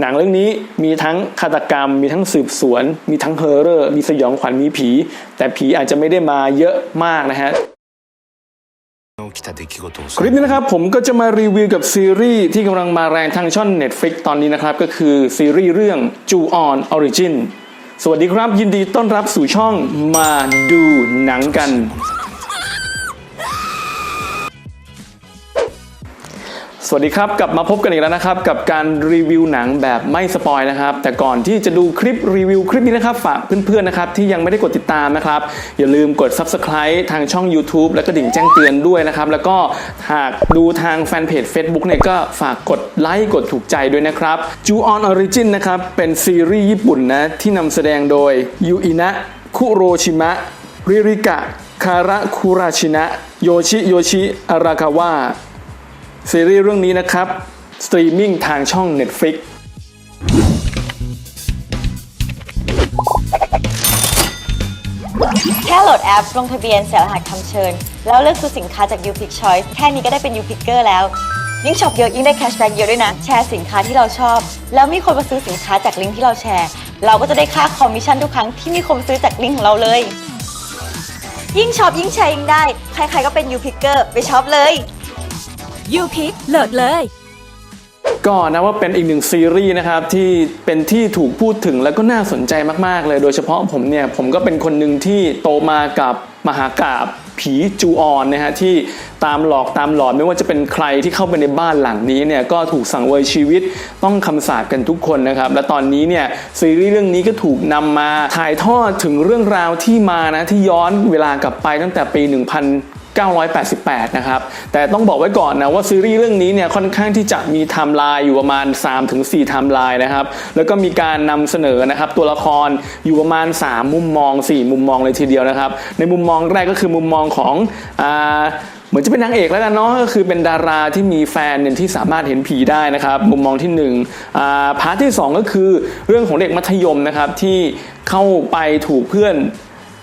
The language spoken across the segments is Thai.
หนังเรื่องนี้มีทั้งฆาตกรรม มีทั้งสืบสวน มีทั้งเฮอร์เรอร์ มีสยองขวัญมีผี แต่ผีอาจจะไม่ได้มาเยอะมากนะฮะคลิปนี้นะครับผมก็จะมารีวิวกับซีรีส์ที่กำลังมาแรงทางช่อง Netflix ตอนนี้นะครับ ก็คือซีรีส์เรื่องจูออนออริจินสวัสดีครับยินดีต้อนรับสู่ช่องมาดูหนังกัน สวัสดีครับกลับมาพบกันอีกแล้วนะครับ กับการรีวิวหนังแบบไม่สปอยนะครับ แต่ก่อนที่จะดูคลิปรีวิวคลิปนี้นะครับ ฝากเพื่อนๆนะครับที่ยังไม่ได้กดติดตามนะครับ อย่าลืมกด Subscribe ทางช่อง YouTube และกระดิ่งแจ้งเตือนด้วยนะครับ แล้วก็หากดูทางแฟนเพจ Facebook เนี่ยก็ฝากกดไลค์กดถูกใจด้วยนะครับ Ju on Origin นะครับเป็นซีรีส์ญี่ปุ่นนะที่นำแสดงโดยยูอินะคุโรชิมะริริกะคาระคุราชินะโยชิโยชิอารากาวะ ซีรีส์เรื่องนี้นะครับ สตรีมมิ่งทางช่อง Netflix แค่โหลดแอป ลงทะเบียนเสียรหัสคำเชิญ แล้วเลือกซื้อสินค้าจาก u p i c Choice แค่นี้ก็ได้เป็น u p i c เกอร์แล้ว ยิ่งช็อปเยอะยิ่งได้แคชแบ็กเยอะด้วยนะ แชร์สินค้าที่เราชอบ แล้วมีคนมาซื้อสินค้าจากลิงก์ที่เราแชร์ เราก็จะได้ค่าคอมมิชชั่นทุกครั้งที่มีคนมาซื้อจากลิงก์ของเราเลย ยิ่งช็อปยิ่งแชร์ยิ่งได้ ใครๆก็เป็น u p i c เกอร์ไปช็อปเลย ยูพิกโหลดเลย ก็นะว่าเป็นอีกหนึ่งซีรีส์นะครับที่เป็นที่ถูกพูดถึงแล้วก็น่าสนใจมากๆเลย โดยเฉพาะผมเนี่ยผมก็เป็นคนหนึ่งที่โตมากับมหากาบผีจูออนนะฮะที่ตามหลอกตามหลอนไม่ว่าจะเป็นใครที่เข้าไปในบ้านหลังนี้เนี่ยก็ถูกสั่งเวยชีวิตต้องคำสาปกันทุกคนนะครับ และตอนนี้เนี่ยซีรีส์เรื่องนี้ก็ถูกนำมาถ่ายทอดถึงเรื่องราวที่มานะที่ย้อนเวลากลับไปตั้งแต่ปี1000 988 นะครับ แต่ต้องบอกไว้ก่อนนะว่าซีรีส์เรื่องนี้เนี่ยค่อนข้างที่จะมีไทม์ไลน์อยู่ประมาณ 3-4ไทม์ไลน์นะครับ แล้วก็มีการนำเสนอนะครับตัวละครอยู่ประมาณ 3 มุมมอง 4 มุมมองเลยทีเดียวนะครับ ในมุมมองแรกก็คือมุมมองของอ่าเหมือนจะเป็นนางเอกแล้วกันเนาะก็คือเป็นดาราที่มีแฟนเนี่ยที่สามารถเห็นผีได้นะครับ มุมมองที่1นึ่งอ่าพาร์ทที่ 2 ก็คือเรื่องของเด็กมัธยมนะครับที่เข้าไปถูกเพื่อน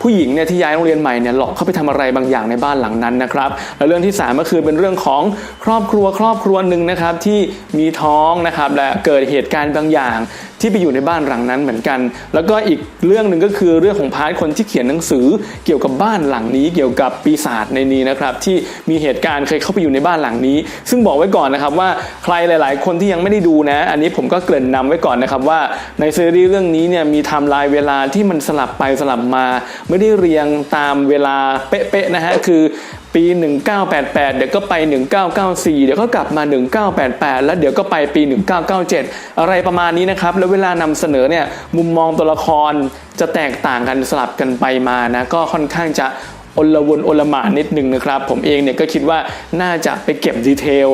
ผู้หญิงเนี่ยที่ย้ายโรงเรียนใหม่เนี่ยหลอกเข้าไปทำอะไรบางอย่างในบ้านหลังนั้นนะครับและเรื่องที่3ก็คือเป็นเรื่องของครอบครัวครอบครัวหนึ่งนะครับที่มีท้องนะครับและเกิดเหตุการณ์บางอย่าง ที่ไปอยู่ในบ้านหลังนั้นเหมือนกัน แล้วก็อีกเรื่องหนึ่งก็คือเรื่องของพาร์ทคนที่เขียนหนังสือเกี่ยวกับบ้านหลังนี้ เกี่ยวกับปีศาจในนี้นะครับที่มีเหตุการณ์เคยเข้าไปอยู่ในบ้านหลังนี้ ซึ่งบอกไว้ก่อนนะครับว่าใครหลาย ๆ คนที่ยังไม่ได้ดูนะ อันนี้ผมก็เกริ่นนำไว้ก่อนนะครับว่าในซีรีส์เรื่องนี้เนี่ยมีไทม์ไลน์เวลาที่มันสลับไปสลับมา ไม่ได้เรียงตามเวลาเป๊ะ ๆ นะฮะคือ ปี 1988 เดี๋ยวก็ไป 1994 เดี๋ยวก็กลับมา 1988 แล้วเดี๋ยวก็ไปปี 1997 อะไรประมาณนี้นะครับ แล้วเวลานำเสนอเนี่ยมุมมองตัวละครจะแตกต่างกันสลับกันไปมานะก็ค่อนข้างจะอลวนอลหมานนิดนึงนะครับ ผมเองเนี่ยก็คิดว่าน่าจะไปเก็บดีเทล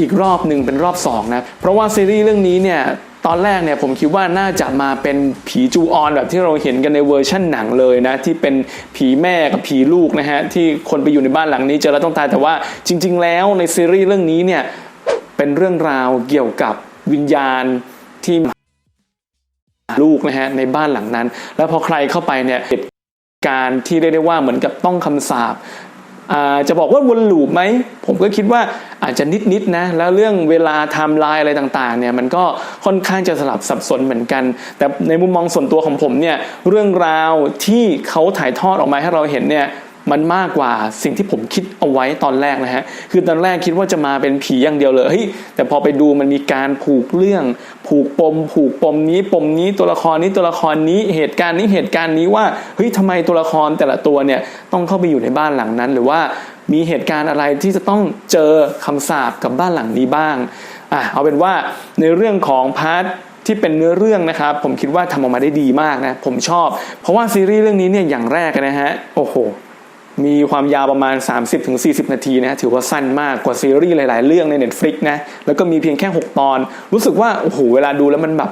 อีกรอบหนึ่งเป็นรอบ2นะเพราะว่าซีรีส์เรื่องนี้เนี่ย ตอนแรกเนี่ยผมคิดว่าน่าจะมาเป็นผีจูออนแบบที่เราเห็นกันในเวอร์ชั่นหนังเลยนะ ที่เป็นผีแม่กับผีลูกนะฮะ ที่คนไปอยู่ในบ้านหลังนี้เจอแล้วต้องตายแต่ว่าจริง ๆ แล้วในซีรีส์เรื่องนี้เนี่ย เป็นเรื่องราวเกี่ยวกับวิญญาณที่ลูกนะฮะในบ้านหลังนั้น แล้วพอใครเข้าไปเนี่ยเหตุการณ์ที่เรียกได้ว่าเหมือนกับต้องคำสาป จะบอกว่าวนลูปไหม ผมก็คิดว่าอาจจะนิดๆนะ แล้วเรื่องเวลาไทม์ไลน์อะไรต่างๆเนี่ยมันก็ค่อนข้างจะสลับสับสนเหมือนกัน แต่ในมุมมองส่วนตัวของผมเนี่ยเรื่องราวที่เขาถ่ายทอดออกมาให้เราเห็นเนี่ย มันมากกว่าสิ่งที่ผมคิดเอาไว้ตอนแรกนะฮะ คือตอนแรกคิดว่าจะมาเป็นผีอย่างเดียวเลยเฮ้ยแต่พอไปดูมันมีการผูกเรื่อง ผูกปม ผูกปมนี้ปมนี้ตัวละครนี้ตัวละครนี้เหตุการณ์นี้เหตุการณ์นี้ว่าเฮ้ยทำไมตัวละครแต่ละตัวเนี่ยต้องเข้าไปอยู่ในบ้านหลังนั้น หรือว่ามีเหตุการณ์อะไรที่จะต้องเจอคำสาปกับบ้านหลังนี้บ้างอะเอาเป็นว่าในเรื่องของพาร์ทที่เป็นเนื้อเรื่องนะครับ ผมคิดว่าทำออกมาได้ดีมากนะ ผมชอบ เพราะว่าซีรีส์เรื่องนี้เนี่ยอย่างแรกนะฮะ โอ้โห มีความยาวประมาณ 30-40 นาทีนะถือว่าสั้นมากกว่าซีรีส์หลาย ๆ เรื่องใน Netflix นะแล้วก็มีเพียงแค่ 6 ตอน รู้สึกว่าโอ้โหเวลาดูแล้วมันแบบ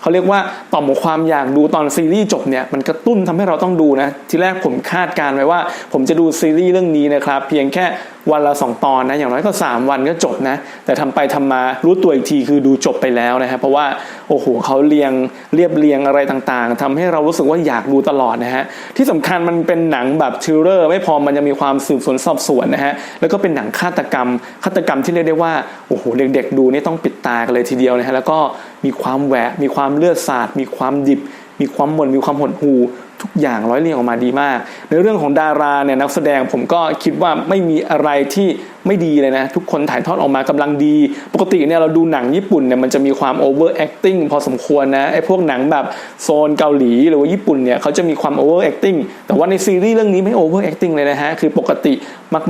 เขาเรียกว่าต่อมของความอยากดูตอนซีรีส์จบเนี่ยมันกระตุ้นทำให้เราต้องดูนะ ทีแรกผมคาดการไว้ว่า ผมจะดูซีรีส์เรื่องนี้นะครับเพียงแค่ วันละ 2 ตอนนะอย่างน้อยก็ 3 วันก็จบนะ แต่ทำไปทำมารู้ตัวอีกทีคือดูจบไปแล้วนะฮะเพราะว่าโอ้โหเขาเรียงเรียบเรียงอะไรต่างๆทำให้เรารู้สึกว่าอยากดูตลอดนะฮะที่สำคัญมันเป็นหนังแบบทริลเลอร์ไม่พอมันยังมีความสืบสวนสอบสวนนะฮะแล้วก็เป็นหนังฆาตกรรมฆาตกรรมที่เรียกได้ว่าโอ้โหเด็กๆดูนี่ต้องปิดตากันเลยทีเดียวนะฮะแล้วก็มีความแหวะมีความเลือดสาดมีความดิบมีความหม่นมีความหดหู่ ทุกอย่างร้อยเรียงออกมาดีมาก ในเรื่องของดาราเนี่ยนักแสดงผมก็คิดว่าไม่มีอะไรที่ไม่ดีเลยนะ ทุกคนถ่ายทอดออกมากำลังดี ปกติเนี่ยเราดูหนังญี่ปุ่นเนี่ยมันจะมีความ over acting พอสมควรนะไอ้พวกหนังแบบโซนเกาหลีหรือว่าญี่ปุ่นเนี่ยเขาจะมีความ over acting แต่ว่าในซีรีส์เรื่องนี้ไม่ over acting เลยนะฮะคือปกติ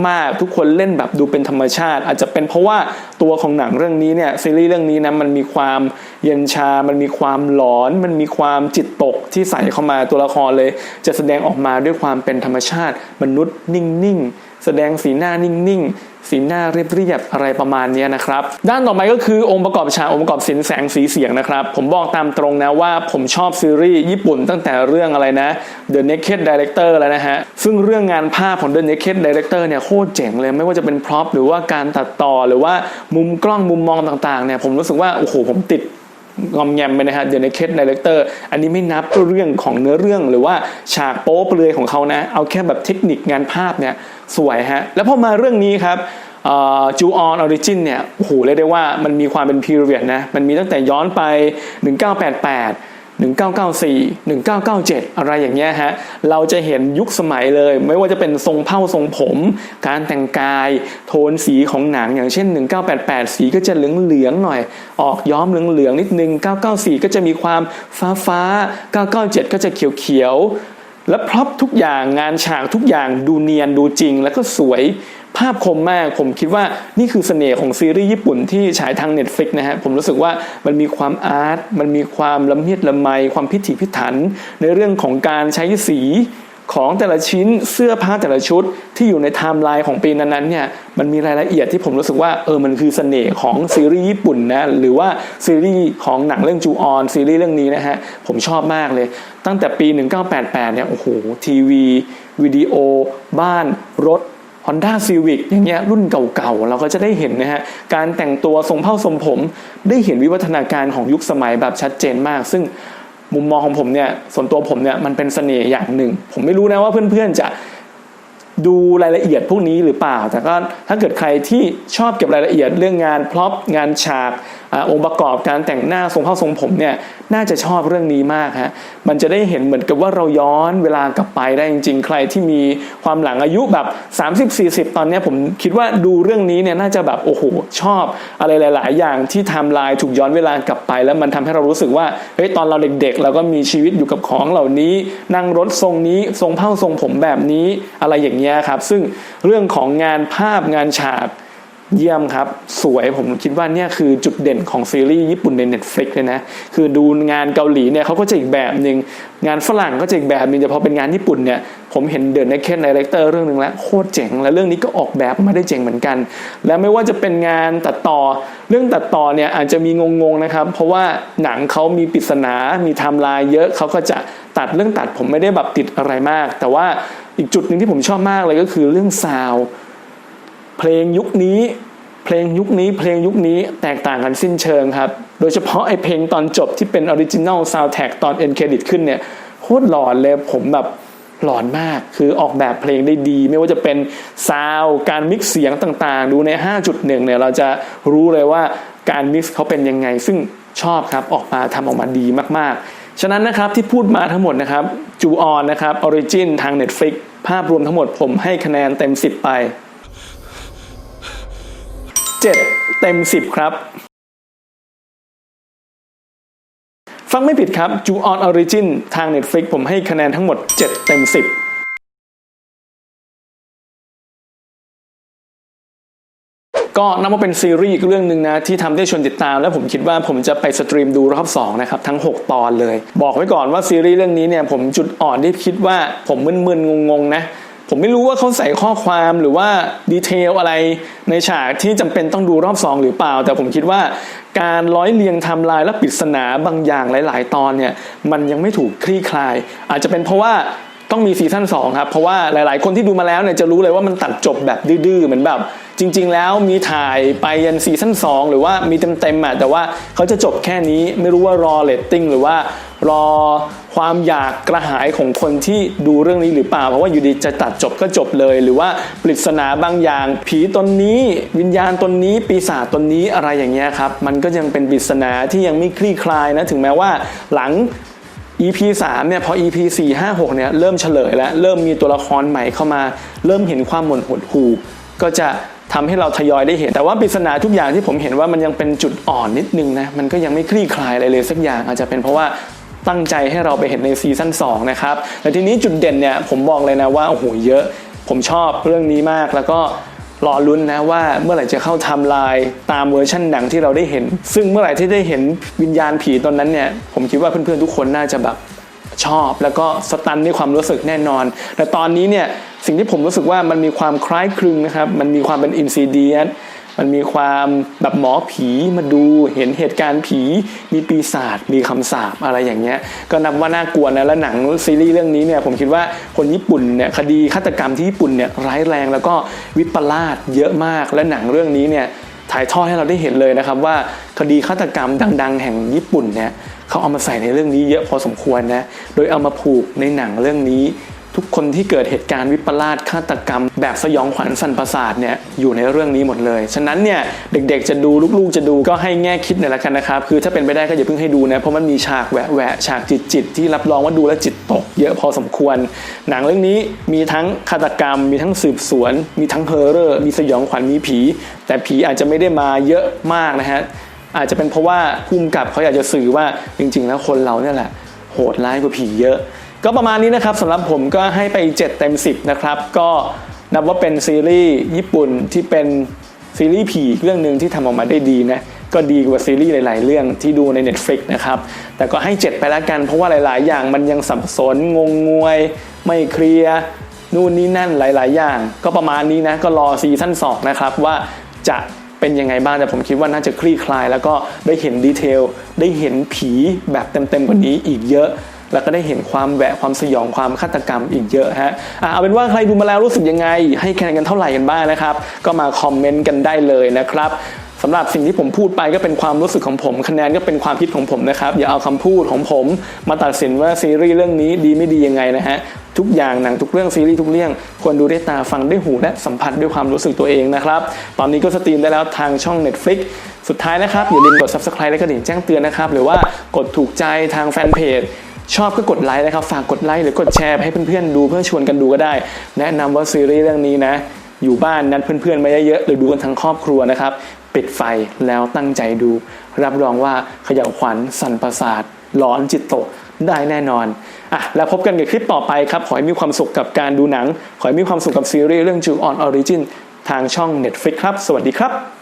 มากๆ ทุกคนเล่นแบบดูเป็นธรรมชาติ อาจจะเป็นเพราะว่าตัวของหนังเรื่องนี้เนี่ยซีรีส์เรื่องนี้นะมันมีความเย็นชา มันมีความหลอน มันมีความจิตตกที่ใส่เข้ามาตัวละครเลย จะแสดงออกมาด้วยความเป็นธรรมชาติ มนุษย์นิ่งๆ แสดงสีหน้านิ่งๆ สีหน้าเรียบๆอะไรประมาณนี้นะครับ ด้านต่อไปก็คือองค์ประกอบฉากองค์ประกอบสินแสงสีเสียงนะครับ ผมบอกตามตรงนะว่าผมชอบซีรีส์ญี่ปุ่นตั้งแต่เรื่องอะไรนะ The Naked Director แล้วนะฮะ ซึ่งเรื่องงานภาพของ The Naked Director เนี่ยโคตรเจ๋งเลยไม่ว่าจะเป็นพร็อพหรือว่าการตัดต่อหรือว่ามุมกล้องมุมมองต่างๆเนี่ยผมรู้สึกว่าโอ้โหผมติด งอมแงมไปนะฮะเดนเค d ดีเรกเตอร์อันนี้ไม่นับเรื่องของเนื้อเรื่องหรือว่าฉากโป๊เปลือยของเขานะ เอาแค่แบบเทคนิคงานภาพเนี่ยสวยฮะ แล้วพอมาเรื่องนี้ครับจูออนออริจินเนี่ยโอ้โหเรียกได้ว่ามันมีความเป็นพีเรียดนะ มันมีตั้งแต่ย้อนไป 1988 1994 1997 อะไรอย่างเงี้ยฮะ เราจะเห็นยุคสมัยเลย ไม่ว่าจะเป็นทรงเผ้าทรงผม การแต่งกาย โทนสีของหนังอย่างเช่น 1988 สีก็จะเหลืองๆหน่อย ออกย้อมเหลืองๆนิดนึง 994 ก็จะมีความฟ้าฟ้าๆ997 ก็จะเขียวๆและพร็อพทุกอย่างงานฉากทุกอย่างดูเนียนดูจริงแล้วก็สวย ภาพคมมาก ผมคิดว่านี่คือเสน่ห์ของซีรีส์ญี่ปุ่นที่ฉายทาง Netflix นะฮะผมรู้สึกว่ามันมีความอาร์ตมันมีความละเมียดละไมความพิถีพิถัน ในเรื่องของการใช้สีของแต่ละชิ้นเสื้อผ้าแต่ละชุดที่อยู่ในไทม์ไลน์ของปีนั้นๆเนี่ยมันมีรายละเอียดที่ผมรู้สึกว่าเออมันคือเสน่ห์ของซีรีส์ญี่ปุ่นนะหรือว่าซีรีส์ของหนังเรื่องจูออนซีรีส์เรื่องนี้นะฮะผมชอบมากเลย ตั้งแต่ปี 1988เนี่ยโอ้โหทีวีวิดีโอ บ้านรถ Honda Civic อย่างเงี้ยรุ่นเก่าๆ เราก็จะได้เห็นนะฮะการแต่งตัวทรงเผ้าทรงผม ได้เห็นวิวัฒนาการของยุคสมัยแบบชัดเจนมาก ซึ่งมุมมองของผมเนี่ยส่วนตัวผมเนี่ยมันเป็นเสน่ห์อย่างหนึ่ง ผมไม่รู้นะว่าเพื่อนๆจะดูรายละเอียดพวกนี้หรือเปล่า แต่ก็ถ้าเกิดใครที่ชอบเก็บรายละเอียดเรื่องงานพร็อพงานฉากองค์ประกอบการแต่งหน้าทรงเผ้าทรงผมเนี่ยน่าจะชอบเรื่องนี้มากฮะมันจะได้เห็นเหมือนกับว่าเราย้อนเวลากลับไปได้จริง ๆ ใครที่มีความหลังอายุแบบ 30-40 ตอนนี้ผมคิดว่าดูเรื่องนี้เนี่ยน่าจะแบบโอ้โหชอบอะไรหลาย ๆ อย่างที่ไทม์ไลน์ถูกย้อนเวลากลับไป แล้วมันทำให้เรารู้สึกว่าเฮ้ยตอนเราเด็ก ๆ เราก็มีชีวิตอยู่กับของเหล่านี้ นั่งรถทรงนี้ทรงเผ้าทรงผมแบบนี้อะไรอย่างเงี้ยครับซึ่งเรื่องของงานภาพงานฉาก เยี่ยมครับ สวยผมคิดว่าเนี่ยคือจุดเด่นของซีรีส์ญี่ปุ่นใน Netflix เลยนะ คือดูงานเกาหลีเนี่ยเขาก็จะอีกแบบหนึ่งงานฝรั่งก็จะอีกแบบหนึ่งแต่พอเป็นงานญี่ปุ่นเนี่ย ผมเห็นเดินในแค่ในเลกเตอร์เรื่องหนึ่งแล้ว โคตรเจ๋ง และเรื่องนี้ก็ออกแบบมาได้เจ๋งเหมือนกัน และไม่ว่าจะเป็นงานตัดต่อ เรื่องตัดต่อเนี่ยอาจจะมีงงๆนะครับ เพราะว่าหนังเขามีปริศนา มีไทม์ไลน์เยอะเขาก็จะตัดเรื่องตัดผมไม่ได้แบบติดอะไรมาก แต่ว่าอีกจุดหนึ่งที่ผมชอบมากเลยก็คือเรื่องซาวด์ เพลงยุคนี้ เพลงยุคนี้ เพลงยุคนี้แตกต่างกันสิ้นเชิงครับ โดยเฉพาะไอเพลงตอนจบที่เป็นออริจินัลซาวด์แท็กตอนเอ็นเครดิตขึ้นเนี่ยโคตรหลอนเลยผมแบบหลอนมากคือออกแบบเพลงได้ดี ไม่ว่าจะเป็นซาวด์การมิกซ์เสียงต่างๆ ดูใน 5.1 เนี่ยเราจะรู้เลยว่าการมิกซ์เขาเป็นยังไง ซึ่งชอบครับออกมาทำออกมาดีมากๆ ฉะนั้นนะครับที่พูดมาทั้งหมดนะครับจูออนนะครับออริจินทาง Netflix ภาพรวมทั้งหมดผมให้คะแนนเต็ม 10 ไป 7 เต็ม 10 ครับ ฟังไม่ผิดครับจูออนออริจินทาง Netflix ผมให้คะแนนทั้งหมด 7 เต็ม 10ก็นับว่าเป็นซีรีส์อีกเรื่องหนึ่งนะที่ทำได้ชวนติดตาม และผมคิดว่าผมจะไปสตรีมดูรอบ2นะครับทั้ง 6 ตอนเลย บอกไว้ก่อนว่าซีรีส์เรื่องนี้เนี่ยผมจุดอ่อนที่คิดว่าผมมึนๆงงๆนะ ผมไม่รู้ว่าเขาใส่ข้อความหรือว่าดีเทลอะไรในฉากที่จำเป็นต้องดูรอบสองหรือเปล่า แต่ผมคิดว่าการร้อยเรียงทำลายและปริศนาบางอย่างหลาย ๆ ตอนเนี่ยมันยังไม่ถูกคลี่คลาย อาจจะเป็นเพราะว่าต้องมีซีซั่น2ครับเพราะว่าหลาย ๆ คนที่ดูมาแล้วเนี่ยจะรู้เลยว่ามันตัดจบแบบดื้อๆเหมือนแบบ จริง ๆ แล้วมีถ่ายไปยันซีซั่น2หรือว่ามีเต็มๆอะแต่ว่าเขาจะจบแค่นี้ไม่รู้ว่ารอเรตติ้งหรือว่ารอความอยากกระหายของคนที่ดูเรื่องนี้หรือเปล่า เพราะว่าอยู่ดีจะตัดจบก็จบเลย หรือว่าปริศนาบางอย่าง ผีตนนี้ วิญญาณตนนี้ ปีศาจตนนี้อะไรอย่างเงี้ยครับ มันก็ยังเป็นปริศนาที่ยังไม่คลี่คลายนะถึงแม้ว่าหลัง EP 3เนี่ยพอ EP 4 5 6เนี่ยเริ่มเฉลยแล้ว เริ่มมีตัวละครใหม่เข้ามา เริ่มเห็นความหม่นหดหู่ก็จะ ทำให้เราทยอยได้เห็น แต่ว่าปริศนาทุกอย่างที่ผมเห็นว่ามันยังเป็นจุดอ่อนนิดนึงนะมันก็ยังไม่คลี่คลายอะไรเลยสักอย่างอาจจะเป็นเพราะว่าตั้งใจให้เราไปเห็นในซีซั่น2นะครับแต่ทีนี้จุดเด่นเนี่ยผมบอกเลยนะว่าโอ้โหเยอะ ผมชอบเรื่องนี้มากแล้วก็รอลุ้นนะว่าเมื่อไหร่จะเข้าทม์ไลน์ตามเวอร์ชันหนังที่เราได้เห็น ซึ่งเมื่อไหร่ที่ได้เห็นวิญญาณผีตอนนั้นเนี่ยผมคิดว่าเพื่อนๆทุกคนน่าจะแบบ ชอบ แล้วก็สตันในความรู้สึกแน่นอน แต่ตอนนี้เนี่ยสิ่งที่ผมรู้สึกว่ามันมีความคล้ายคลึงนะครับ มันมีความเป็นอินซิเดียนมันมีความแบบหมอผีมาดูเห็นเหตุการณ์ผี มีปีศาจมีคำสาปอะไรอย่างเงี้ย ก็นับว่าน่ากลัวนะและหนังซีรีส์เรื่องนี้เนี่ยผมคิดว่าคนญี่ปุ่นเนี่ยคดีฆาตกรรมที่ญี่ปุ่นเนี่ยร้ายแรงแล้วก็วิปลาสเยอะมากและหนังเรื่องนี้เนี่ย ถ่ายทอดให้เราได้เห็นเลยนะครับว่าคดีฆาตกรรมดัง ๆ แห่งญี่ปุ่นเนี่ยเขาเอามาใส่ในเรื่องนี้เยอะพอสมควรนะ โดยเอามาผูกในหนังเรื่องนี้ ทุกคนที่เกิดเหตุการณ์วิปลาสฆาตกรรม แบบสยองขวัญสันประสาทเนี่ยอยู่ในเรื่องนี้หมดเลย ฉะนั้นเนี่ยเด็กๆจะดูลูกๆจะดูก็ให้แง่คิดหน่อยละกันนะครับ คือถ้าเป็นไปได้ก็อย่าเพิ่งให้ดูนะ เพราะมันมีฉากแหวะแหวะฉากจิตจิตที่รับรองว่าดูแล้วจิตตก เยอะพอสมควร หนังเรื่องนี้มีทั้งฆาตกรรม มีทั้งสืบสวน มีทั้งเฮอร์เรอร์มีสยองขวัญมีผี แต่ผีอาจจะไม่ได้มาเยอะมากนะฮะอาจจะเป็นเพราะว่าภูมิกับเขาอยากจะสื่อว่าจริง ๆ แล้วคนเราเนี่ยแหละโหดร้ายกว่าผีเยอะ ก็ประมาณนี้นะครับสำหรับผมก็ให้ไป 7 เต็ม 10 นะครับ ก็นับว่าเป็นซีรีส์ญี่ปุ่นที่เป็นซีรีส์ผีเรื่องหนึ่งที่ทำออกมาได้ดีนะก็ดีกว่าซีรีส์หลาย ๆ เรื่องที่ดูใน Netflix นะครับ แต่ก็ให้ 7 ไปแล้วกัน เพราะว่าหลาย ๆ อย่างมันยังสับสนงงงวย ไม่เคลียร์นู่นนี่นั่นหลาย ๆ อย่าง ก็ประมาณนี้นะ ก็รอซีซั่น2นะครับว่าจะเป็นยังไงบ้างแต่ผมคิดว่าน่าจะคลี่คลาย แล้วก็ได้เห็นดีเทลได้เห็นผีแบบเต็ม ๆ กว่านี้อีกเยอะ แล้วก็ได้เห็นความแหวะความสยองความฆาตกรรมอีกเยอะฮะเอาเป็นว่าใครดูมาแล้วรู้สึกยังไง ให้คะแนนกันเท่าไหร่กันบ้างนะครับ ก็มาคอมเมนต์กันได้เลยนะครับสำหรับสิ่งที่ผมพูดไปก็เป็นความรู้สึกของผม คะแนนก็เป็นความคิดของผมนะครับ อย่าเอาคำพูดของผมมาตัดสินว่าซีรีส์เรื่องนี้ดีไม่ดียังไงนะฮะทุกอย่างหนังทุกเรื่องซีรีส์ทุกเรื่องควรดูด้วยตาฟังด้วยหูและสัมผัสด้วยความรู้สึกตัวเองนะครับ ตอนนี้ก็สตรีมได้แล้วทางช่อง Netflix สุดท้ายนะครับ อย่าลืมกด subscribe และกระดิ่งแจ้งเตือนนะครับ หรือว่ากดถูกใจทางแฟนเพจ ชอบก็กดไลค์นะครับ ฝากกดไลค์หรือกดแชร์ไปให้เพื่อนๆดูเพื่อชวนกันดูก็ได้ แนะนำว่าซีรีส์เรื่องนี้นะ อยู่บ้านนัดเพื่อนๆมาเยอะๆหรือดูกันทั้งครอบครัวนะครับ ปิดไฟแล้วตั้งใจดู รับรองว่าขย่าขวัญสั่นประสาทหลอนจิตตกได้แน่นอนอะแล้วพบกันในคลิปต่อไปครับ ขอให้มีความสุขกับการดูหนัง ขอให้มีความสุขกับซีรีส์เรื่อง Ju on Origin ทางช่อง Netflix ครับ สวัสดีครับ